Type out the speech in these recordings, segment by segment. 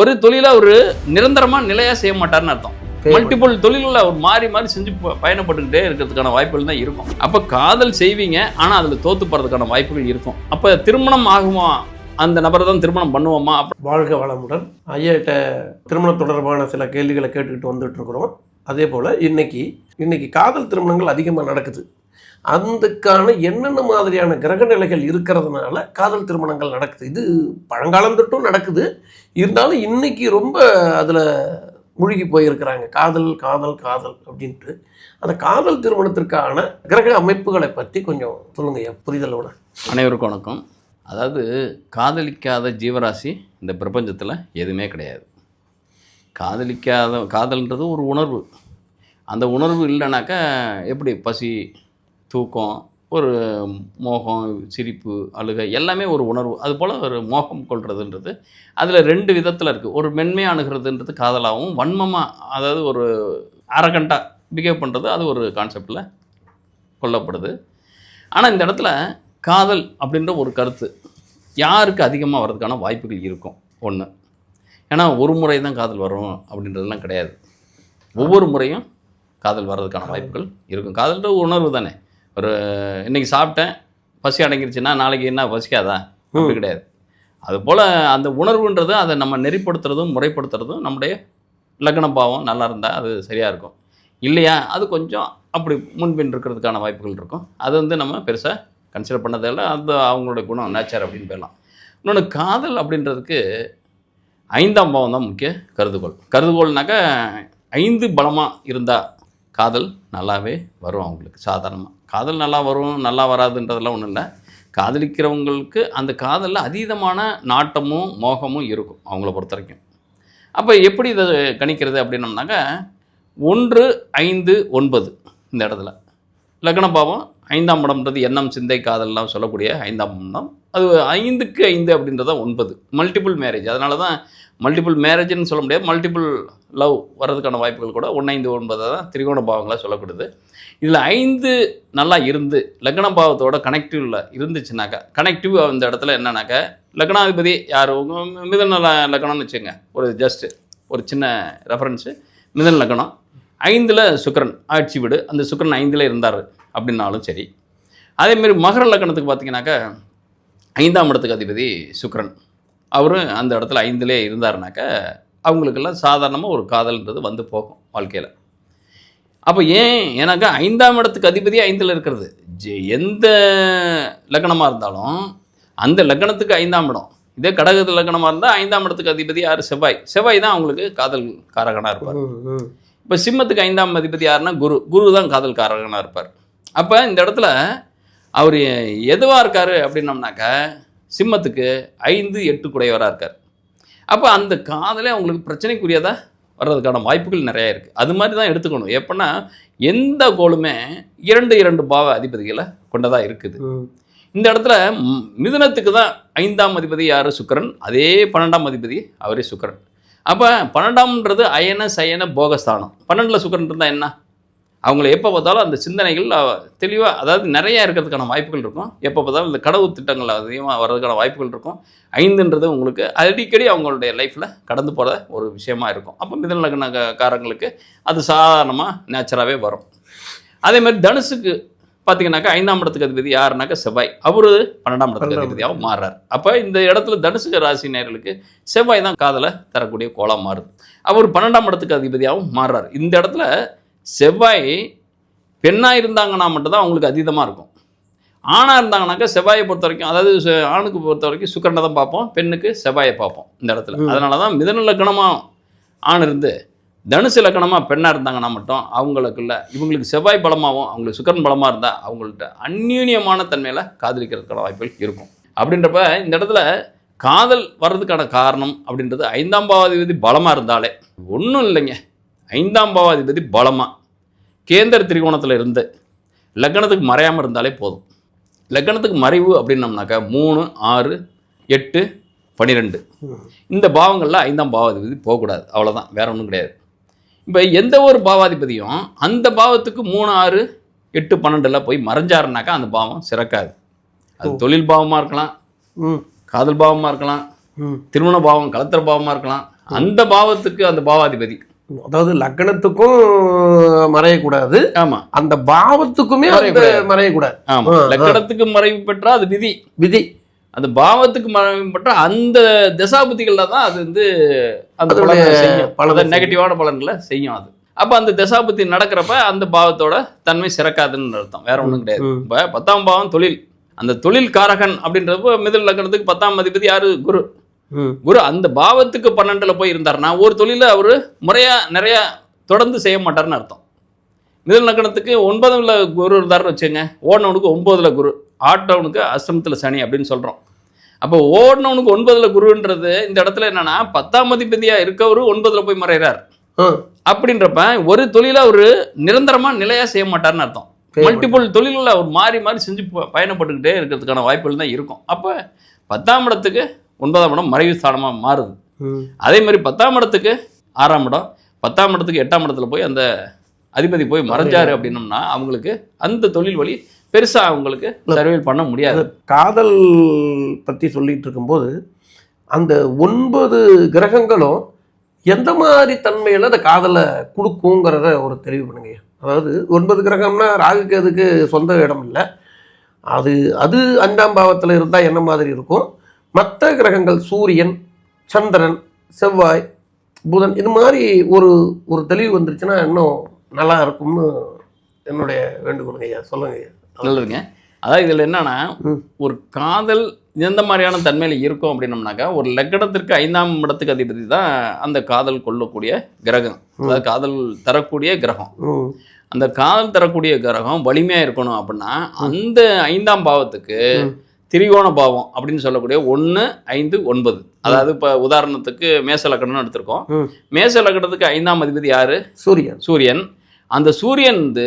ஒரு தொழிலை ஒரு நிரந்தரமா நிலையா செய்ய மாட்டாருன்னு அர்த்தம். மல்டிபிள் தொழில்களை அவர் மாறி மாறி செஞ்சு பயணப்பட்டுக்கிட்டே இருக்கிறதுக்கான வாய்ப்புகள் தான் இருக்கும். அப்போ காதல் செய்வீங்க ஆனால் அதில் தோத்து போகிறதுக்கான வாய்ப்புகள் இருக்கும். அப்போ திருமணம் ஆகுமா? அந்த நபரை தான் திருமணம் பண்ணுவோமா? வாழ்க வளமுடன். ஐயாட்ட திருமணம் தொடர்பான சில கேள்விகளை கேட்டுக்கிட்டு வந்துட்டு இருக்கிறோம் அதே போல் இன்னைக்கு இன்னைக்கு காதல் திருமணங்கள் அதிகமாக நடக்குது. அதுக்கான என்னென்ன மாதிரியான கிரக நிலைகள் இருக்கிறதுனால காதல் திருமணங்கள் நடக்குது. இது பழங்காலம் தொட்டும் நடக்குது. இருந்தாலும் இன்னைக்கு ரொம்ப அதில் மூழ்கி போயிருக்கிறாங்க. காதல் காதல் காதல் அப்படின்ட்டு. அந்த காதல் திருமணத்திற்கான கிரக அமைப்புகளை பற்றி கொஞ்சம் சொல்லுங்க புரிதலோட அனைவருக்கும் வணக்கம். அதாவது காதலிக்காத ஜீவராசி இந்த பிரபஞ்சத்தில் எதுவுமே கிடையாது. காதலிக்காத காதல்ன்றது ஒரு உணர்வு. அந்த உணர்வு இல்லைனாக்கா எப்படி பசி தூக்கம் ஒரு மோகம் சிரிப்பு அழுகை எல்லாமே ஒரு உணர்வு. அதுபோல் ஒரு மோகம் கொள்றதுன்றது. அதில் ரெண்டு விதத்தில் இருக்குது ஒரு மென்மை அணுகிறதுன்றது காதலாகவும் வன்மமாக அதாவது ஒரு அரகண்டாக பிஹேவ் பண்ணுறது அது ஒரு கான்செப்டில் கொல்லப்படுது. ஆனால் இந்த இடத்துல காதல் அப்படின்ற ஒரு கருத்து யாருக்கு அதிகமாக வர்றதுக்கான வாய்ப்புகள் இருக்கும்? ஒன்று ஏன்னா ஒரு முறை தான் காதல் வரும் அப்படின்றதெல்லாம் கிடையாது. ஒவ்வொரு முறையும் காதல் வர்றதுக்கான வாய்ப்புகள் இருக்கும். காதல்ன்ற ஒரு உணர்வு தானே. ஒரு இன்னைக்கு சாப்பிட்டேன் பசி அடங்கிருச்சுன்னா நாளைக்கு என்ன பசிக்காதா? அப்படி கிடையாது. அதுபோல் அந்த உணர்வுன்றது அதை நம்ம நெறிப்படுத்துறதும் முறைப்படுத்துறதும் நம்முடைய லக்ன பாவம் நல்லா இருந்தால் அது சரியாக இருக்கும். இல்லையா? அது கொஞ்சம் அப்படி முன்பின் இருக்கிறதுக்கான வாய்ப்புகள் இருக்கும். அது வந்து நம்ம பெருசாக கன்சிடர் பண்ணதில்ல. அது அவங்களோட குணம் நேச்சர் அப்படின்னு போயிடலாம் இன்னொன்று காதல் அப்படின்றதுக்கு ஐந்தாம் பாவம் தான் முக்கிய கருதுகோள். கருதுகோள்னாக்கா ஐந்து பலமாக இருந்தால் காதல் நல்லாவே வரும் அவங்களுக்கு சாதாரணமாக காதல் நல்லா வரும் நல்லா வராதுன்றதெல்லாம் ஒன்றும் இல்லை. காதலிக்கிறவங்களுக்கு அந்த காதலில் அதீதமான நாட்டமும் மோகமும் இருக்கும் அவங்கள பொறுத்த வரைக்கும் அப்போ எப்படி இதை கணிக்கிறது அப்படின்னம்னாக்கா ஒன்று ஐந்து ஒன்பது இந்த இடத்துல. லக்ன பாவம் ஐந்தாம் இடம்ன்றது எண்ணம் சிந்தை காதல்லாம் சொல்லக்கூடிய ஐந்தாம் இடம் அது ஐந்துக்கு ஐந்து அப்படின்றத ஒன்பது. Multiple marriage. அதனால தான் மல்டிபிள் மேரேஜ்னு சொல்ல முடியாது. மல்டிபிள் லவ் வர்றதுக்கான வாய்ப்புகள் கூட ஒன்று ஐந்து ஒன்பதை தான் திரிகோண பாவங்களாக சொல்லக்கூடியது இதில் ஐந்து நல்லா இருந்து லக்னம் பாவத்தோட கனெக்டிவில் இருந்துச்சுனாக்கா கனெக்டிவ் அந்த இடத்துல என்னன்னாக்கா லக்னாதிபதி யார்? மிதன லக்னம்னு வச்சுங்க ஒரு ஜஸ்ட்டு ஒரு சின்ன ரெஃபரன்ஸு மிதன லக்னம். ஐந்தில் சுக்கரன். ஆட்சி வீடு. அந்த சுக்கிரன் ஐந்தில் இருந்தார் அப்படின்னாலும் சரி. அதேமாரி மகர லக்னத்துக்கு பார்த்தீங்கன்னாக்கா ஐந்தாம் இடத்துக்கு அதிபதி சுக்கரன். அவரும் அந்த இடத்துல ஐந்திலே இருந்தாருனாக்கா அவங்களுக்கெல்லாம் சாதாரணமாக ஒரு காதல்ன்றது வந்து போகும் வாழ்க்கையில். அப்போ ஏன்? ஏன்னாக்கா ஐந்தாம் இடத்துக்கு அதிபதி ஐந்தில் இருக்கிறது. எந்த லக்னமாக இருந்தாலும் அந்த லக்னத்துக்கு ஐந்தாம் இடம். இதே கடகத்து லக்னமாக இருந்தால் ஐந்தாம் இடத்துக்கு அதிபதி யார்? செவ்வாய். செவ்வாய் தான் அவங்களுக்கு காதல் காரகனாக இருப்பார். இப்போ சிம்மத்துக்கு ஐந்தாம் அதிபதி யாருன்னா குரு. குரு தான் காதல் காரகனாக இருப்பார். அப்போ இந்த இடத்துல அவர் எதுவாக இருக்கார் அப்படின்னம்னாக்கா சிம்மத்துக்கு ஐந்து எட்டு குடையவராக இருக்கார். அப்போ அந்த காதலே அவங்களுக்கு பிரச்சனைக்குரியதாக வர்றதுக்கான வாய்ப்புகள் நிறையா இருக்குது அது மாதிரி தான் எடுத்துக்கணும். எப்படின்னா எந்த கோளுமே இரண்டு இரண்டு பாவ அதிபதிகளை கொண்டதாக இருக்குது. இந்த இடத்துல மிதுனத்துக்கு தான் ஐந்தாம் அதிபதி யார்? சுக்கிரன். அதே பன்னெண்டாம் அதிபதி அவரே சுக்கிரன். அப்போ பன்னெண்டாம்ன்றது அயன சயன போகஸ்தானம். பன்னெண்டில் சுக்கிரன் இருந்தால் என்ன? அவங்கள எப்போ பார்த்தாலும் அந்த சிந்தனைகள் தெளிவாக அதாவது நிறைய இருக்கிறதுக்கான வாய்ப்புகள் இருக்கும். எப்போ பார்த்தாலும் இந்த கடவு திட்டங்கள் அதிகமாக வர்றதுக்கான வாய்ப்புகள் இருக்கும். ஐந்துன்றது உங்களுக்கு அடிக்கடி அவங்களுடைய லைஃப்பில் கடந்து போகிற ஒரு விஷயமா இருக்கும். அப்போ மிதன லக்னக்காரங்களுக்கு அது சாதாரணமாக நேச்சராகவே வரும். அதே மாதிரி தனுசுக்கு பார்த்தீங்கன்னாக்கா ஐந்தாம் இடத்துக்கு அதிபதி யாருனாக்கா செவ்வாய். அவரு பன்னெண்டாம் இடத்துக்கு அதிபதியாகவும் மாறுறார். அப்போ இந்த இடத்துல தனுசு ராசி நேயர்களுக்கு செவ்வாய் தான் காதலை தரக்கூடிய கோலம் மாறுது. அவர் பன்னெண்டாம் இடத்துக்கு அதிபதியாகவும் மாறுறார். இந்த இடத்துல செவ்வாய் பெண்ணாக இருந்தாங்கன்னா மட்டும்தான் அவங்களுக்கு அதீதமாக இருக்கும். ஆணாக இருந்தாங்கனாக்கா செவ்வாயை பொறுத்த வரைக்கும் அதாவது ஆணுக்கு பொறுத்த வரைக்கும் சுக்கரனை தான் பார்ப்போம் பெண்ணுக்கு செவ்வாயை பார்ப்போம் இந்த இடத்துல. அதனால தான் மிதன லக்கணமாக ஆண் இருந்து தனுசு லக்கணமாக பெண்ணாக இருந்தாங்கன்னா மட்டும் அவங்களுக்குள்ள இவங்களுக்கு செவ்வாய் பலமாகவும் அவங்களுக்கு சுக்கரன் பலமாக இருந்தால் அவங்கள்ட்ட அந்யூன்யமான தன்மையில் காதலிக்கிறதுக்கான வாய்ப்புகள் இருக்கும். அப்படின்றப்ப இந்த இடத்துல காதல் வர்றதுக்கான காரணம் அப்படின்றது ஐந்தாம் பாவாதிபதி பலமாக இருந்தாலே ஒன்றும் இல்லைங்க. ஐந்தாம் பாவாதிபதி பலமாக கேந்திர திரிகோணத்தில் இருந்து லக்னத்துக்கு மறையாமல் இருந்தாலே போதும். லக்னத்துக்கு மறைவு அப்படின்னம்னாக்கா மூணு ஆறு எட்டு பன்னிரெண்டு இந்த பாவங்களில் ஐந்தாம் பாவாதிபதி போகக்கூடாது. அவ்வளோதான் வேற ஒன்றும் கிடையாது. இப்போ எந்த ஒரு பாவாதிபதியும் அந்த பாவத்துக்கு மூணு ஆறு எட்டு பன்னெண்டில் போய் மறைஞ்சாருனாக்கா அந்த பாவம் சிறக்காது. அது தொழில் பாவமாக இருக்கலாம். காதல் பாவமாக இருக்கலாம். திருமண பாவம் கலத்திர பாவமாக இருக்கலாம். அந்த பாவத்துக்கு அந்த பாவாதிபதி அதாவது லக்னத்துக்கும் மறையக்கூடாது. ஆமா. அந்த பாவத்துக்குமே மறையக்கூடாது. ஆமா. லக்கணத்துக்கு மறைவு பெற்றா அது விதி. விதி. அந்த பாவத்துக்கு மறைவு பெற்றா அந்த தசாபதிகள்ல தான் அது வந்து அந்த அதாவது நெகட்டிவான பலன்களை செய்யும் அது. அப்ப அந்த தசாபதி நடக்கிறப்ப அந்த பாவத்தோட தன்மை சிறக்காதுன்னு அர்த்தம். வேற ஒண்ணும் கிடையாது. இப்ப பத்தாம் பாவம் தொழில். அந்த தொழில் காரகன் அப்படின்றப்ப மிதல் லக்கணத்துக்கு பத்தாம் அதிபதி யாரு? குரு. குரு அந்த பாவத்துக்கு பன்னெண்டுல போய் இருந்தாருன்னா ஒரு தொழில அவரு முறையா நிறைய தொடர்ந்து செய்ய மாட்டாருன்னு அர்த்தம். மிதல் லக்கணத்துக்கு ஒன்பதுல குரு இருந்தாருன்னு வச்சுங்க ஓடினவனுக்கு ஒன்பதுல குரு ஆட்டவனுக்கு அஷ்டமத்துல சனி அப்படின்னு சொல்றோம். அப்போ ஓடினவனுக்கு ஒன்பதுல குருன்றது இந்த இடத்துல என்னன்னா பத்தாம் அதிபதியா இருக்கவரு ஒன்பதுல போய் மறைகிறார் அப்படின்றப்ப ஒரு தொழிலை அவரு நிரந்தரமா நிலையா செய்ய மாட்டாருன்னு அர்த்தம். மல்டிபிள் தொழில்களை அவர் மாறி மாறி செஞ்சு பயணப்பட்டுக்கிட்டே இருக்கிறதுக்கான வாய்ப்புகள் தான் இருக்கும். அப்போ பத்தாம் இடத்துக்கு ஒன்பதாம் இடம் மறைவு ஸ்தானமாக மாறுது. அதே மாதிரி பத்தாம் இடத்துக்கு ஆறாம் இடம் பத்தாம் இடத்துக்கு எட்டாம் இடத்துல போய் அந்த அதிபதி போய் மறைஞ்சாரு அப்படின்னம்னா அவங்களுக்கு அந்த தொழில் வழி பெருசாக அவங்களுக்கு சர்வேல் பண்ண முடியாது. காதல் பற்றி சொல்லிட்டு இருக்கும்போது அந்த ஒன்பது கிரகங்களும் எந்த மாதிரி தன்மையில் அந்த காதலை கொடுக்குங்கிறத ஒரு தெளிவு பண்ணுங்க அதாவது ஒன்பது கிரகம்னா ராகுக்கு அதுக்கு சொந்த இடம் இல்லை. அது அது அஞ்சாம் பாவத்தில் இருந்தால் என்ன மாதிரி இருக்கும்? மற்ற கிரகங்கள் சூரியன் சந்திரன் செவ்வாய் புதன் இது மாதிரி ஒரு ஒரு தெளிவு வந்துருச்சுன்னா இன்னும் நல்லா இருக்கும்னு என்னுடைய வேண்டுகோளுங்க ஐயா. சொல்லுங்க ஐயா. நல்லதுங்க. அதாவது இதில் என்னன்னா. ஒரு காதல் எந்த மாதிரியான தன்மையில் இருக்கும் அப்படின்னம்னாக்கா ஒரு லக்கணத்திற்கு ஐந்தாம் இடத்துக்கு அதிபதி தான் அந்த காதல் கொள்ளக்கூடிய கிரகம். அதாவது காதல் தரக்கூடிய கிரகம். அந்த காதல் தரக்கூடிய கிரகம் வலிமையாக இருக்கணும் அப்படின்னா அந்த ஐந்தாம் பாவத்துக்கு. திரிகோண பாவம் அப்படின்னு சொல்லக்கூடிய ஒன்று ஐந்து ஒன்பது. அதாவது இப்போ உதாரணத்துக்கு மேச லக்கணம்னு எடுத்திருக்கோம். மேச லக்கணத்துக்கு ஐந்தாம் அதிபதி யாரு? சூரியன். சூரியன். அந்த சூரியன் வந்து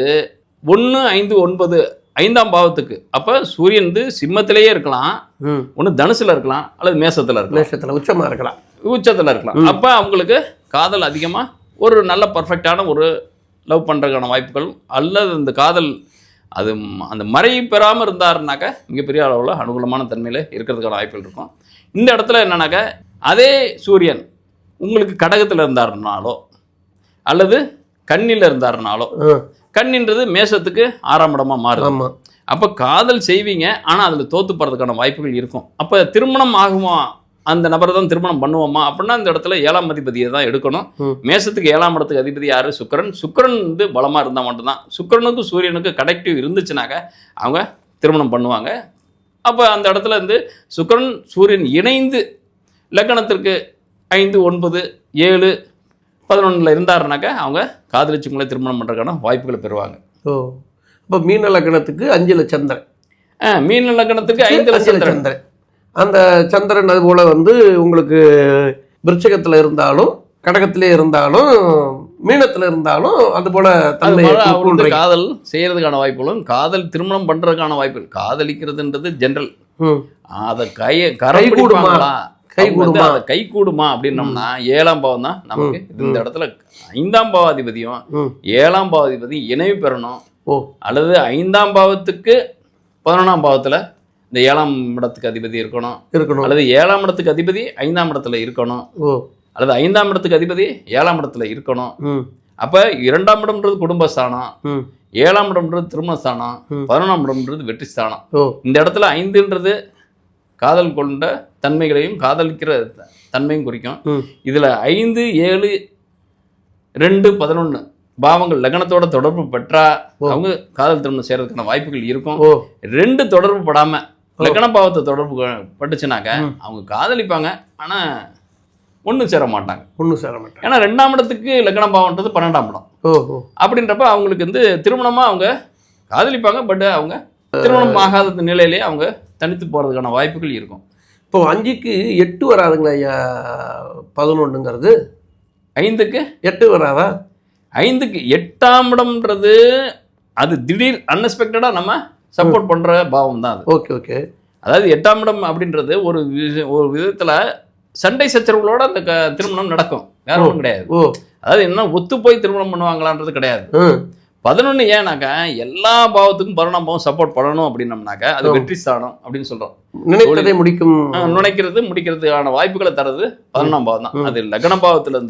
ஒன்று ஐந்து ஒன்பது ஐந்தாம் பாவத்துக்கு. அப்போ சூரியன் வந்து சிம்மத்திலேயே இருக்கலாம். ஒன்று தனுசுல இருக்கலாம் அல்லது மேசத்தில் இருக்கலாம். மேஷத்தில் உச்சமாக இருக்கலாம். உச்சத்தில் இருக்கலாம். அப்போ அவங்களுக்கு காதல் அதிகமாக ஒரு நல்ல பர்ஃபெக்டான ஒரு லவ் பண்ணுறதுக்கான வாய்ப்புகள் அல்லது அந்த காதல் அது அந்த மறை பெறாமல் இருந்தாருனாக்கா மிகப்பெரிய அளவில் அனுகூலமான தன்மையில் இருக்கிறதுக்கான வாய்ப்புகள் இருக்கும். இந்த இடத்துல என்னன்னாக்கா அதே சூரியன் உங்களுக்கு கடகத்தில் இருந்தாருனாலோ அல்லது கண்ணில் இருந்தாருனாலோ கண்ணின்றது மேஷத்துக்கு ஆறாம் இடமா மாறுது. அப்போ காதல் செய்வீங்க ஆனால் அதில் தோத்து போகிறதுக்கான வாய்ப்புகள் இருக்கும். அப்போ திருமணம் ஆகுமா? அந்த நபரை தான் திருமணம் பண்ணுவோமா? அப்படின்னா அந்த இடத்துல ஏழாம் அதிபதியை தான் எடுக்கணும். மேசத்துக்கு ஏழாம் இடத்துக்கு அதிபதி யாரு? சுக்கிரன். சுக்கிரன் வந்து பலமாக இருந்தால் மட்டும்தான். சுக்கிரனுக்கும் சூரியனுக்கும் கனெக்டிவ் இருந்துச்சுனாக்க அவங்க திருமணம் பண்ணுவாங்க. அப்போ அந்த இடத்துல இருந்து சுக்கிரன் சூரியன் இணைந்து லக்கணத்திற்கு ஐந்து ஒன்பது ஏழு பதினொன்றில் இருந்தாருனாக்கா அவங்க காதலிச்சுங்களே திருமணம் பண்ணுறதுக்கான வாய்ப்புகளை பெறுவாங்க. ஓ. அப்போ மீன லக்னத்துக்கு அஞ்சுல சந்திரன் மீன லக்கணத்துக்கு ஐந்துல அஞ்சுல சந்திரன் சந்திரன் அந்த சந்திரன் அது போல வந்து உங்களுக்கு விருச்சகத்தில் இருந்தாலும் கடகத்திலே இருந்தாலும் மீனத்தில் இருந்தாலும் அது போல அது தன்மையை போல அவர் வந்து கொடுக்குன்றீங்க. காதல் செய்யறதுக்கான வாய்ப்புகளும் காதல் திருமணம் பண்றதுக்கான வாய்ப்புகள் காதலிக்கிறதுன்றது ஜென்ரல் அதை கைய கரை கூடுமா? கை கூடுமா? அதை கை கூடுமா அப்படின்னோம்னா ஏழாம் பாவம் தான் நமக்கு. இந்த இடத்துல ஐந்தாம் பாவாதிபதியும் ஏழாம் பாவாதிபதி இணைவு பெறணும். ஓ. அல்லது ஐந்தாம் பாவத்துக்கு பதினொன்றாம் பாவத்துல இந்த ஏழாம் இடத்துக்கு அதிபதி இருக்கணும். இருக்கணும். அல்லது ஏழாம் இடத்துக்கு அதிபதி ஐந்தாம் இடத்துல இருக்கணும். ஓ. அல்லது ஐந்தாம் இடத்துக்கு அதிபதி ஏழாம் இடத்துல இருக்கணும். ம். அப்ப இரண்டாம் இடம்ன்றது குடும்பஸ்தானம். ம். ஏழாம் இடம்ன்றது திருமணஸ்தானம். பதினொன்றாம் இடம்ன்றது வெற்றி ஸ்தானம் இந்த இடத்துல ஐந்துன்றது காதல் கொண்ட தன்மைகளையும் காதலிக்கிற தன்மையும் குறிக்கும். இதுல ஐந்து ஏழு ரெண்டு பதினொன்று பாவங்கள் லக்னத்தோட தொடர்பு பெற்றா. அவங்க காதல் திருமணம் செய்யறதுக்கான வாய்ப்புகள் இருக்கும். ரெண்டு தொடர்பு படாம லக்ன பாவத்தை தொடர்பு பட்டுச்சுனாக்க. அவங்க காதலிப்பாங்க ஆனா ஒன்றும் சேர மாட்டாங்க. ஒன்றும் சேர மாட்டேன் ஏன்னா ரெண்டாம் இடத்துக்கு லக்ன பாவம்ன்றது பன்னெண்டாம் இடம். ஓ ஓ. அப்படின்றப்ப அவங்களுக்கு வந்து திருமணமா அவங்க காதலிப்பாங்க பட் அவங்க திருமணம் ஆகாத நிலையிலே அவங்க தனித்து போறதுக்கான வாய்ப்புகள் இருக்கும். இப்போ அஞ்சுக்கு எட்டு வராதுங்களா ஐயா பதினொன்றுங்கிறது ஐந்துக்கு? எட்டு வராதா? ஐந்துக்கு எட்டாம் இடம்ன்றது அது திடீர் அன்எக்ஸ்பெக்டடா நம்ம சப்போர்ட் பண்ற பாவம் தான் அது. ஓகே ஓகே அதாவது எட்டாம் இடம் அப்படின்றது ஒரு ஒரு விதத்துல சண்டை சச்சரவுகளோட அந்த திருமணம் நடக்கும். வேற ஒன்றும் கிடையாது. ஓ அதாவது என்ன ஒத்து போய் திருமணம் பண்ணுவாங்களான்றது கிடையாது. ம் பதினொன்று ஏன்னாக்கா எல்லா பாவத்துக்கும் பாவம் சப்போர்ட் பண்ணணும் அப்படின்னம்னாக்கா அது ஆமா. வெற்றி ஸ்தானம் அப்படின்னு சொல்றோம். நினைத்ததை முடிக்கும். ஆஹ் நுழைக்கிறது முடிக்கிறதுக்கான வாய்ப்புகளை தர்றது பதினொன்றாம் பாவம் தான் ம். அது லக்ன பாவத்துல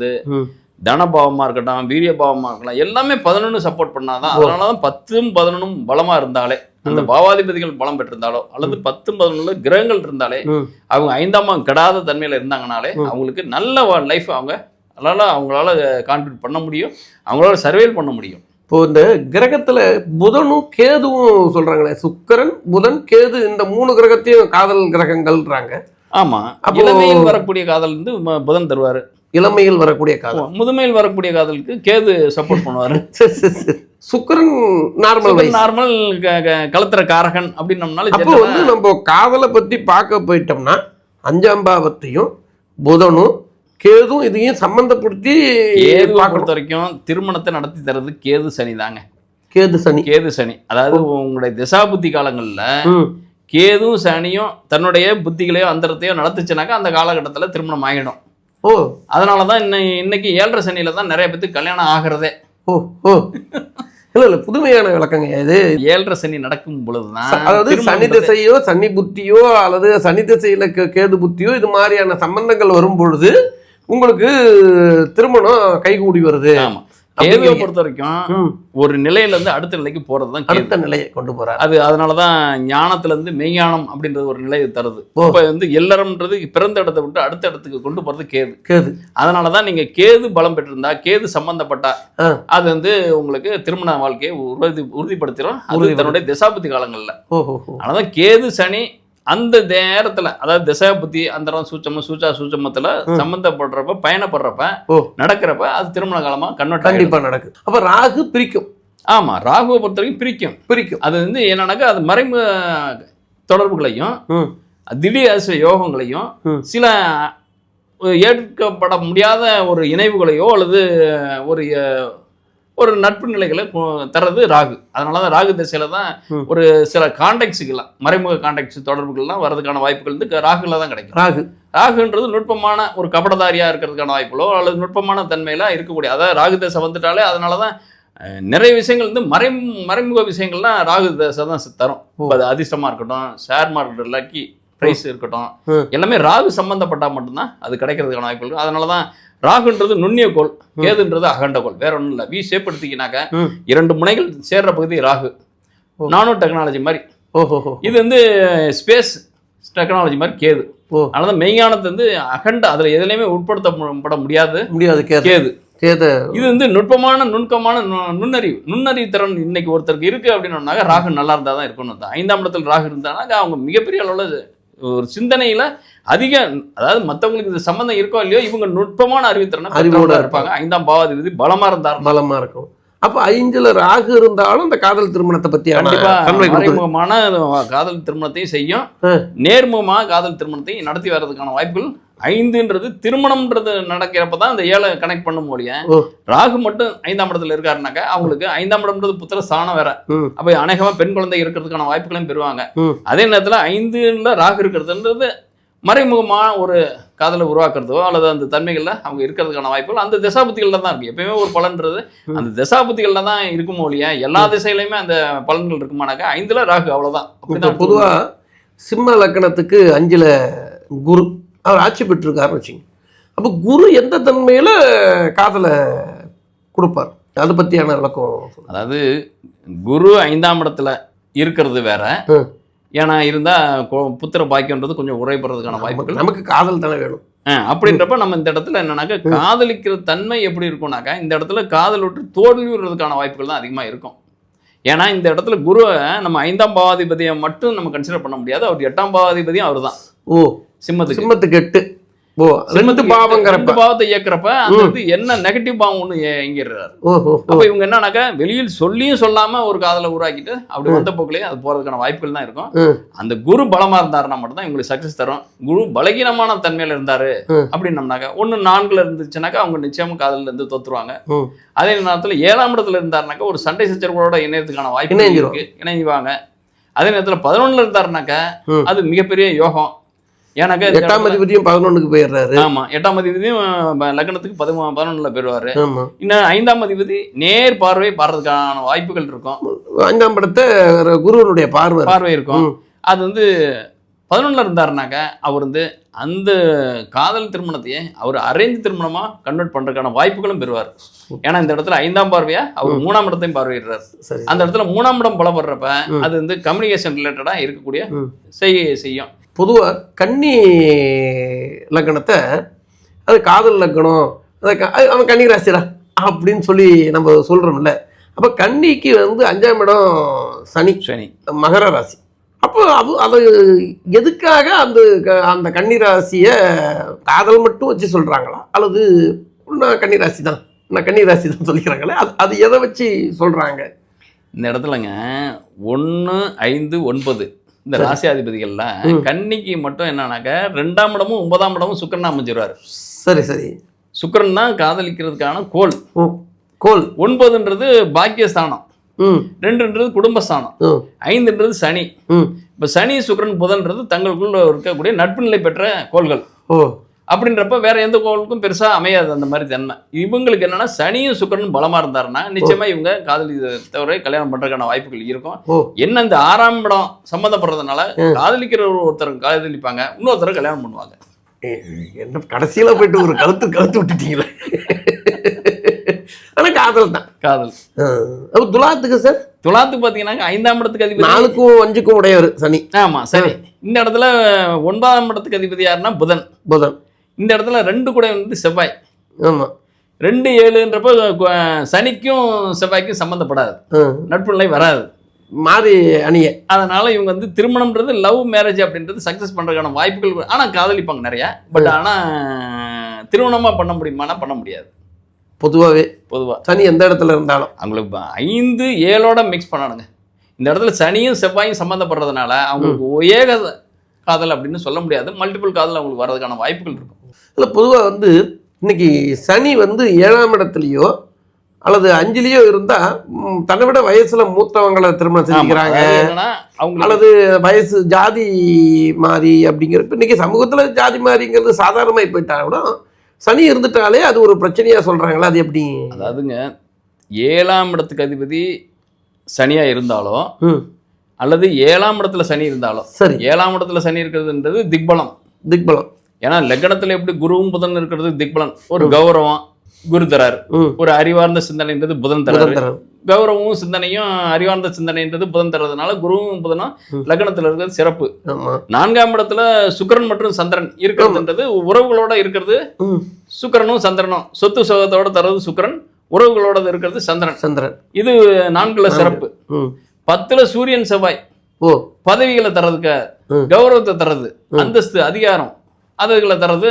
இருந்து ம். தனபாவமா இருக்கட்டும் வீரிய பாவமா இருக்கலாம் எல்லாமே பதினொன்று சப்போர்ட் பண்ணாதான். அதனால தான் பத்தும் பதினொன்றும் பலமா இருந்தாலே அந்த. பாவாதிபதிகள் பலம் பெற்றிருந்தாலோ அல்லது பத்தும் பதினொன்று கிரகங்கள் இருந்தாலே. அவங்க ஐந்தாம் கெடாத தன்மையில இருந்தாங்கனாலே. அவங்களுக்கு நல்ல லைஃப் அவங்க அதனால அவங்களால கான்ட்ரிபியூட் பண்ண முடியும் அவங்களால சர்வேல் பண்ண முடியும் இப்போ இந்த கிரகத்துல புதனும் கேதுவும் சொல்றாங்களே சுக்கிரன் புதன் கேது இந்த மூணு கிரகத்தையும் காதல் கிரகங்கள்ன்றாங்க ஆமா அப்போ- வரக்கூடிய காதல் வந்து புதன் தருவாரு இளமையில் வரக்கூடிய காதல். முதுமையில் வரக்கூடிய காதலுக்கு கேது சப்போர்ட் பண்ணுவாரு. சுக்கிரன் நார்மல் நார்மல் கலத்திர காரகன் அப்படின்னம்னால அப்போ வந்து நம்ம காதலை பத்தி பார்க்க போயிட்டோம்னா அஞ்சாம் பாவத்தையும் புதனும் கேதும் இதையும் சம்பந்தப்படுத்தி கேதுவை பார்க்கணும். பொறுத்த வரைக்கும் திருமணத்தை நடத்தி தர்றது கேது சனி தாங்க. கேது சனி. கேது சனி. அதாவது உங்களுடைய திசாபுத்தி காலங்கள்ல ம். கேதும் சனியும் தன்னுடைய புத்திகளையோ அந்தரத்தையோ நடத்துச்சுனாக்கா அந்த காலகட்டத்துல திருமணம் ஆகிடும் ஓ. அதனால தான் இன்னை இன்னைக்கு ஏழரை சனியில தான் நிறைய பேத்துக்கு கல்யாணம் ஆகிறதே. ஓ ஓ. இல்ல இல்ல புதுமையான விளக்கங்க இது. ஏழரை சனி நடக்கும் பொழுதுதான் அதாவது சனி திசையோ சனி புத்தியோ அல்லது சனி திசையில கேது புத்தியோ இது மாதிரியான சம்பந்தங்கள் வரும் பொழுது உங்களுக்கு திருமணம் கைகூடி வருது. ஆமா. அப்படிங்கிறீங்க. பொறுத்த வரைக்கும். ஒரு நிலையில இருந்து அடுத்த நிலைக்கு போறது தான் அடுத்த நிலையை கொண்டு போறார் அது அதனாலதான் ஞானத்துல இருந்து மெய்ஞானம் அப்படின்றது ஒரு நிலையை தருது. இப்ப வந்து எல்லாரம்ன்றது பிறந்த இடத்தை விட்டு அடுத்த இடத்துக்கு கொண்டு போறது கேது கேது அதனாலதான் நீங்க கேது பலம் பெற்றிருந்தா கேது சம்பந்தப்பட்டா. அது வந்து உங்களுக்கு திருமண வாழ்க்கையை உறுதி உறுதிப்படுத்திடும் அது. தன்னுடைய திசாபுத்தி காலங்கள்ல அதனாலதான் கேது சனி அந்த நேரத்துல அதாவது திசாபுத்தி அந்த சூச்சம சூச்சா சூச்சமத்துல. சம்பந்தப்படுறப்ப பயணப்படுறப்ப. நடக்கிறப்ப அது திருமண காலமா கன்வெர்ட் கண்டிப்பா நடக்கும் அப்ப ராகு பிரிக்கும் ஆமா ராகுவை பொறுத்த வரைக்கும் பிரிக்கும் பிரிக்கும் அது வந்து என்னன்னாக்கா அது மறைமுக தொடர்புகளையும். திடீர் அதிசய யோகங்களையும். சில ஏற்கப்பட முடியாத ஒரு இணைவுகளையோ அல்லது ஒரு ஒரு நட்பு நிலைகளை தர்றது ராகு. அதனால தான் ராகு திசையில தான். ஒரு சில கான்டாக்ட்ஸுக்கெல்லாம் மறைமுக கான்டாக்ட்ஸ் தொடர்புகள்லாம் வர்றதுக்கான வாய்ப்புகள் வந்து ராகுல தான் கிடைக்கும். ராகு. ராகுன்றது நுட்பமான ஒரு கபடதாரியா இருக்கிறதுக்கான வாய்ப்புகளோ அல்லது நுட்பமான தன்மையில இருக்கக்கூடிய அதாவது ராகு தசை வந்துட்டாலே அதனால தான் நிறைய விஷயங்கள் வந்து மறை மறைமுக விஷயங்கள்லாம் ராகு தசை தான் தரும். அது அதிர்ஷ்டமா இருக்கட்டும் ஷேர் மார்க்கெட் லக்கி ப்ரைஸ் இருக்கட்டும். எல்லாமே ராகு சம்பந்தப்பட்டா மட்டும்தான் அது கிடைக்கிறதுக்கான வாய்ப்பு அதனால தான் ராகுன்றது நுண்ணிய கோள் கேதுன்றது அகண்ட கோள் வேற ஒன்றும் இல்லை. வி ஷேப் எடுத்தீங்கன்னாக்க. இரண்டு முனைகள் சேர்ற பகுதி ராகு. நானோ டெக்னாலஜி மாதிரி. ஓஹோ இது வந்து ஸ்பேஸ் டெக்னாலஜி மாதிரி கேது. அதனால தான் மெய்ஞானத்தை வந்து அகண்ட அதுல எதுலையுமே உட்படுத்தப்பட முடியாது. முடியாது கேது. கேது. இது வந்து நுட்பமான நுணுக்கமான நுண்ணறிவு. நுண்ணறிவு திறன் இன்னைக்கு ஒருத்தருக்கு இருக்கு அப்படின்னோம்னாக்க ராகு நல்லா இருந்தா தான் இருக்கணும் தான் ஐந்தாம் இடத்துல ராகு இருந்தானாக்க அவங்க மிகப்பெரிய அளவுல ஒரு சிந்தனையில அதிக அதாவது மத்தவங்களுக்கு இது சம்பந்தம் இருக்கோ இல்லையோ இவங்க நுட்பமான அறிவுத்திறனை அறிவோட இருப்பாங்க. ஐந்தாம் பாவாதிபதி பலமா இருந்தார் பலமா இருக்கும். அப்ப ஐந்துல ராகு இருந்தாலும் இந்த காதல் திருமணத்தை கொடுக்குது. மறைமுகமான காதல் திருமணத்தையும் செய்யும். ஆ. நேர்முகமா காதல் திருமணத்தையும் நடத்தி வர்றதுக்கான வாய்ப்புகள் ஐந்துன்றது திருமணம்ன்றது நடக்கிறப்ப தான் இந்த ஏழை கனெக்ட் பண்ணும் மொழிய ஓ. ராகு மட்டும் ஐந்தாம் இடத்துல இருக்காருனாக்கா அவங்களுக்கு ஐந்தாம் இடம்ன்றது புத்திர ஸ்தானம் வேற. அப்ப அநேகமா பெண் குழந்தை இருக்கிறதுக்கான வாய்ப்புகளையும் பெறுவாங்க. அதே நேரத்துல ஐந்துல ராகு இருக்கிறதுன்றது மறைமுகமா ஒரு காதலை உருவாக்குறதோ அல்லது அந்த தன்மைகள்ல அவங்க இருக்கிறதுக்கான வாய்ப்புகள் அந்த திசாபுத்திகள்ல தான் இருக்கு. எப்பயுமே ஒரு பலன்றது. அந்த திசாபுத்திகள்ல தான் இருக்குமோ இல்லையா? எல்லா திசையிலுமே அந்த பலன்கள் இருக்குமானாக்கா ஐந்துல ராகு அவ்வளவுதான். இப்போ அப்படிதான் பொதுவா சிம்ம லக்கணத்துக்கு அஞ்சுல குரு அவர் ஆட்சி பெற்றிருக்காருன்னு வச்சுங்க. அப்போ குரு எந்த தன்மையில காதலை கொடுப்பார்? அதை பத்தியான விளக்கம். அதாவது குரு ஐந்தாம் இடத்துல இருக்கிறது வேற. ஏன்னா இருந்தா கொ- புத்திர பாக்கியன்றது கொஞ்சம் உரைப்படுறதுக்கான நமக்கு வாய்ப்புகள். நமக்கு காதல் தானே வேணும். அப்படின்றப்ப நம்ம இந்த இடத்துல என்னன்னாக்கா காதலிக்கிற தன்மை எப்படி இருக்கும்னாக்கா இந்த இடத்துல காதல் விட்டு தோல்வி விடுறதுக்கான வாய்ப்புகள் தான் அதிகமாக இருக்கும். ஏன்னா இந்த இடத்துல குருவை நம்ம ஐந்தாம் பாவாதிபதியை மட்டும் நம்ம கன்சிடர் பண்ண முடியாது. அவர் எட்டாம் பாவாதிபதியும் அவர் தான் ஓ சிம்மத்துக்கு. சிம்மத்துக்கு எட்டு. ரெண்டு பாவங்கிறப்ப பாவத்தை இயக்குறப்ப அந்த. வந்து என்ன நெகட்டிவ் பாவம் ஒன்று இயங்கிறார் ஓஹோ அப்ப இவங்க என்னன்னாக்கா வெளியில் சொல்லியும் சொல்லாம ஒரு காதலை உருவாக்கிட்டு அப்படி வந்த போக்குலயே அது போறதுக்கான வாய்ப்புகள் தான் இருக்கும். அந்த குரு பலமா இருந்தாருன்னா மட்டும் தான் இவங்களுக்கு சக்சஸ் தரும் குரு பலகீனமான தன்மையில இருந்தாரு. அப்படின்னம்னாக்கா ஒண்ணு நான்குல இருந்துச்சுனாக்கா அவங்க நிச்சயமா காதல்ல இருந்து தோத்துருவாங்க. அதே நேரத்துல ஏழாம் இடத்துல இருந்தாருனாக்கா ஒரு சண்டை சச்சரவுகளோட இணையறதுக்கான வாய்ப்பு இணைஞ்சிரும். இருக்கு இணைவாங்க அதே நேரத்துல பதினொன்னுல இருந்தாருனாக்கா. அது மிகப்பெரிய யோகம் ஏன்னாக்கா எட்டாம் அதிபதியும் பதினொன்றுக்கு போயிடுறாரு. ஆமா எட்டாம் அதிபதியும் லக்னத்துக்கு பதிமூ பதினொன்னுல போயிடுவாரு. இன்னும் ஐந்தாம் அதிபதி நேர் பார்வை பாடுறதுக்கான வாய்ப்புகள் இருக்கும். அஞ்சாம் படத்தை குருவனுடைய பார்வை பார்வை இருக்கும். அது வந்து பதினொன்னுல இருந்தாருனாக்க அவர் வந்து அந்த காதல் திருமணத்தையே அவர் அரேஞ்ச் திருமணமா கன்வெர்ட் பண்றதுக்கான வாய்ப்புகளும் பெறுவார். ஏன்னா இந்த இடத்துல ஐந்தாம் பார்வையா அவர் மூணாம் இடத்தையும் பார்வையிடுறார். அந்த இடத்துல மூணாம் இடம் பலப்படுறப்ப. அது வந்து கம்யூனிகேஷன் ரிலேட்டடா இருக்கக்கூடிய. செய்ய செய்யும். பொதுவா கன்னி லக்கணத்தை அது காதல் லக்கணம் அதை அவன் கன்னி ராசிடா அப்படின்னு சொல்லி நம்ம சொல்றோம்ல. அப்ப கன்னிக்கு வந்து அஞ்சாம் இடம் சனி சனி. மகர ராசி. அப்போ அது அது எதுக்காக அந்த க- அந்த கன்னி ராசியை காதல் மட்டும் வச்சு சொல்றாங்களா? அல்லது நான் கன்னி ராசி தான் நான் கன்னி ராசி தான் சொல்லிக்கிறாங்களே? அது அது எதை வச்சு சொல்றாங்க? இந்த இடத்துலங்க ஒன்று ஐந்து ஒன்பது. இந்த சரி. ராசியாதிபதிகள்ல ம். கன்னிக்கு மட்டும் என்னன்னாக்க ரெண்டாம் இடமும் ஒன்பதாம் இடமும் சுக்கரன் அமைஞ்சிருவார். சரி சரி. சுக்கரன் தான் காதலிக்கிறதுக்கான கோல். கோல். ஒன்பதுன்றது பாக்கியஸ்தானம். ரெண்டுன்றது குடும்பஸ்தானம். ஐந்துன்றது சனி. இப்போ சனி சுக்கிரன் புதன்றது தங்களுக்குள்ள இருக்கக்கூடிய நட்பு நிலை பெற்ற கோள்கள். ஓ. அப்படின்றப்ப வேற எந்த கோளுக்கும் பெருசா அமையாது அந்த மாதிரி தன்மை. இவங்களுக்கு என்னன்னா சனியும் சுக்கிரனும் பலமா இருந்தாருன்னா நிச்சயமா இவங்க காதலி தவிர கல்யாணம் பண்றதுக்கான வாய்ப்புகள் இருக்கும். என்ன இந்த ஆறாம் இடம் சம்மந்தப்படுறதுனால ம். காதலிக்கிற ஒருத்தர் காதலிப்பாங்க இன்னொருத்தரை கல்யாணம் பண்ணுவாங்க. என்ன கடைசியில போயிட்டு ஒரு கழுத்து கழுத்து விட்டுட்டீங்களே. ஆனா காதல் தான். காதல். அப்போ துலாத்துக்கு சார்? துலாத்துக்கு பாத்தீங்கன்னா ஐந்தாம் இடத்துக்கு அதிபதி நாலுக்கும் அஞ்சுக்கும் உடையவர் சனி. ஆமா சரி இந்த இடத்துல ஒன்பதாம் இடத்துக்கு அதிபதி யாருன்னா புதன். புதன். இந்த இடத்துல ரெண்டு கூட வந்து செவ்வாய். ஆமா. ரெண்டு ஏழுன்றப்போ சனிக்கும் செவ்வாய்க்கும் சம்மந்தப்படாது. நட்பு நிலை வராது. மாறி அணிய. அதனால இவங்க வந்து திருமணம்ன்றது லவ் மேரேஜ் அப்படின்றது சக்ஸஸ் பண்றதுக்கான வாய்ப்புகள் ஆனா காதலிப்பாங்க நிறைய. பட் ஆனா திருமணமா பண்ண முடியுமானா பண்ண முடியாது. பொதுவாகவே பொதுவா. சனி எந்த இடத்துல இருந்தாலும். அவங்களுக்கு ஐந்து ஏழோட மிக்ஸ் பண்ணணுங்க இந்த இடத்துல சனியும் செவ்வாயும் சம்மந்தப்படுறதுனால அவங்களுக்கு ஏக காதல் அப்படின்னு சொல்ல முடியாது. மல்டிபிள் காதல் அவங்களுக்கு வர்றதுக்கான வாய்ப்புகள் இருக்கும். இல்லை பொதுவாக வந்து இன்னைக்கு சனி வந்து ஏழாம் இடத்துலையோ அல்லது அஞ்சுலேயோ இருந்தா தன்னை விட வயசுல மூத்தவங்களை திருமணம் செஞ்சுக்கிறாங்க. அல்லது வயசு ஜாதி மாறி அப்படிங்கிறப்ப இன்னைக்கு சமூகத்துல ஜாதி மாறிங்கிறது சாதாரணமாகி போயிட்டா கூட சனி இருந்துட்டாலே அது ஒரு பிரச்சனையா சொல்றாங்களா? அது எப்படி? அதாவதுங்க ஏழாம் இடத்துக்கு அதிபதி சனியா இருந்தாலோ ம். அல்லது ஏழாம் இடத்துல சனி இருந்தாலும் சரி. ஏழாம் இடத்துல சனி இருக்கிறதுன்றது திக்பலம். திக்பலம். ஏன்னா லக்னத்துல எப்படி குருவும் புதன் இருக்கிறது திக்பலன் ஒரு கௌரவம் குரு தராரு. ஒரு அறிவார்ந்த சிந்தனைன்றது புதன் தராரு. கௌரவமும் சிந்தனையும் அறிவார்ந்த சிந்தனைன்றது புதன் தர்றதுனால குருவும் புதனும். லக்னத்துல இருக்கிறது சிறப்பு. நான்காம் இடத்துல சுக்கிரன் மற்றும் சந்திரன் இருக்கிறதுன்றது உறவுகளோட இருக்கிறது சுக்கிரனும் சந்திரனும். சொத்து சுகத்தோட தர்றது சுக்கிரன் உறவுகளோட இருக்கிறது சந்திரன். சந்திரன். இது நான்குல சிறப்பு. பத்துல சூரியன் செவ்வாய். பதவிகளை தர்றதுக்கு. கௌரவத்தை தர்றது. அந்தஸ்து அதிகாரம். அதுகளை தர்றது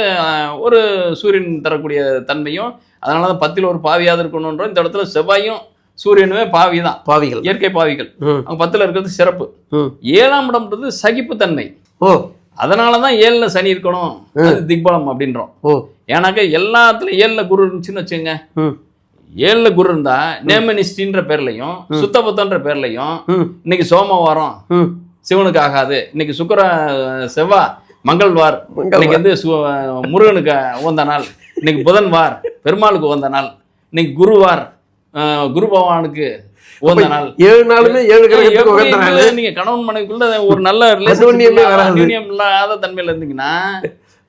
ஒரு சூரியன் தரக்கூடிய தன்மையும் அதனால தான் பத்தில் ஒரு பாவியாவது இருக்கணுன்ற இந்த இடத்துல செவ்வாயும் சூரியனுமே பாவி தான். பாவிகள். இயற்கை பாவிகள். அவங்க பத்தில் இருக்கிறது சிறப்பு. ஏழாம் இடம்ன்றது சகிப்புத்தன்மை. ஓ. அதனால தான் ஏழுல சனி இருக்கணும். அது திக்பலம் அப்படின்றோம். ஓ. ஏன்னாக்கா எல்லாத்துலயும் ஏழுல குரு இருந்துச்சுன்னு வச்சுங்க ஏழுல குரு இருந்தா நேமனிஸ்டின்ற பேர்லையும் சுத்தபத்தன்ற பேர்லையும் இன்னைக்கு சோமவாரம். சிவனுக்கு ஆகாது. இன்னைக்கு சுக்கிர செவ்வா மங்கள்வார். இன்னைக்கு வந்து முருகனுக்கு உகந்த நாள் இன்னைக்கு புதன் வார் பெருமாளுக்கு உகந்த நாள் இன்னைக்கு குருவார் குரு பகவானுக்கு உகந்த நாள் ஏழு நாளுமே ஏழு கிரகத்துக்கு நீங்க கணவன் மனைவிக்குள்ள ஒரு நல்ல. ரிலேஷன் இல்லாத தன்மையில இருந்தீங்கன்னா.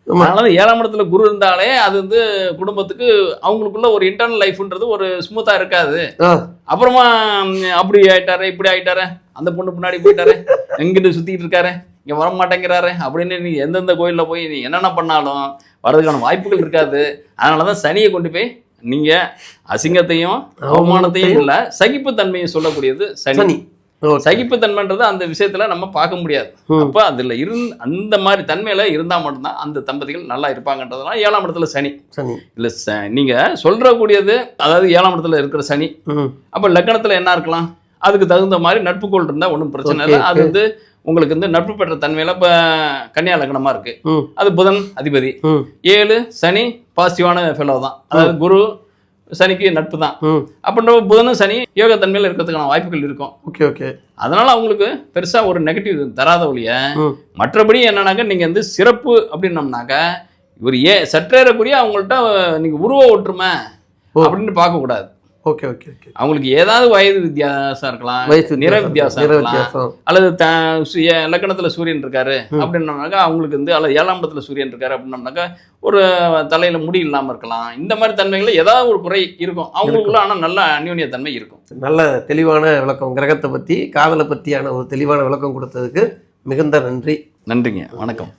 அதனால ஏழாம் இடத்துல குரு இருந்தாலே அது வந்து குடும்பத்துக்கு அவங்களுக்குள்ள ஒரு இன்டர்னல் லைஃப்ன்றது ஒரு ஸ்மூத்தா இருக்காது. அப்புறமா அப்படி ஆயிட்டாரு இப்படி ஆயிட்டாரு அந்த பொண்ணு பின்னாடி போயிட்டாரு எங்கிட்டு சுத்திட்டு இருக்காரு? இங்க வர மாட்டேங்கிறாரு அப்படின்னு நீ எந்தெந்த கோயில்ல போய் நீ என்னென்ன பண்ணாலும் வர்றதுக்கான வாய்ப்புகள் இருக்காது. அதனாலதான் சனியை கொண்டு போய் நீங்க அசிங்கத்தையும் அவமானத்தையும் இல்ல சகிப்புத்தன்மையை சொல்லக்கூடியது சனி. சகிப்புத்தன்மைன்றது அந்த விஷயத்துல நம்ம பார்க்க முடியாது. அப்ப அதுல இருந் அந்த மாதிரி தன்மையில இருந்தா மட்டும்தான் அந்த தம்பதிகள் நல்லா இருப்பாங்கன்றதுனால ஏழாம் இடத்துல சனி. இல்ல நீங்க சொல்றக்கூடியது அதாவது ஏழாம் இடத்துல இருக்கிற சனி. அப்ப லக்னத்துல என்ன இருக்கலாம்? அதுக்கு தகுந்த மாதிரி நட்புக்கோள் இருந்தா ஒன்றும் பிரச்சனை இல்லை. அது வந்து உங்களுக்கு வந்து நட்பு பெற்ற தன்மையில இப்ப கன்னியா லக்னமா இருக்கு. அது புதன் அதிபதி. ஏழு சனி பாசிட்டிவான ஃபெலோ தான். அதாவது குரு சனிக்கு நட்பு தான். அப்படின்ற புதனும் சனி யோக தன்மையில் இருக்கிறதுக்கான வாய்ப்புகள் இருக்கும். Okay okay. அதனால அவங்களுக்கு பெருசா ஒரு நெகட்டிவ் தராத ஒழிய மற்றபடி என்னன்னாக்கா நீங்க வந்து சிறப்பு அப்படின்னம்னாக்கா இவர் ஏ சற்றேறக்குரிய அவங்கள்ட்ட நீங்க உருவ ஒற்றுமை ஓ. அப்படின்னு பார்க்கக்கூடாது. Okay okay okay. அவங்களுக்கு ஏதாவது வயது வித்தியாசம் இருக்கலாம் வயசு நிற வித்தியாசம் இருக்கலாம். அல்லது த லக்கணத்துல சூரியன் இருக்காரு அப்படின்னம்னாக்கா அவங்களுக்கு வந்து அல்லது ஏழாம் இடத்துல சூரியன் இருக்காரு அப்படின்னம்னாக்கா ஒரு தலையில முடி இல்லாம இருக்கலாம். இந்த மாதிரி தன்மைகள் ஏதாவது ஒரு குறை இருக்கும். அவங்களுக்குள்ள ஆனா நல்ல அந்யோன்ய தன்மை இருக்கும். நல்ல தெளிவான விளக்கம். கிரகத்தை பற்றி காதலை பற்றியான ஒரு தெளிவான விளக்கம் கொடுத்ததுக்கு மிகுந்த நன்றி. நன்றிங்க. வணக்கம்.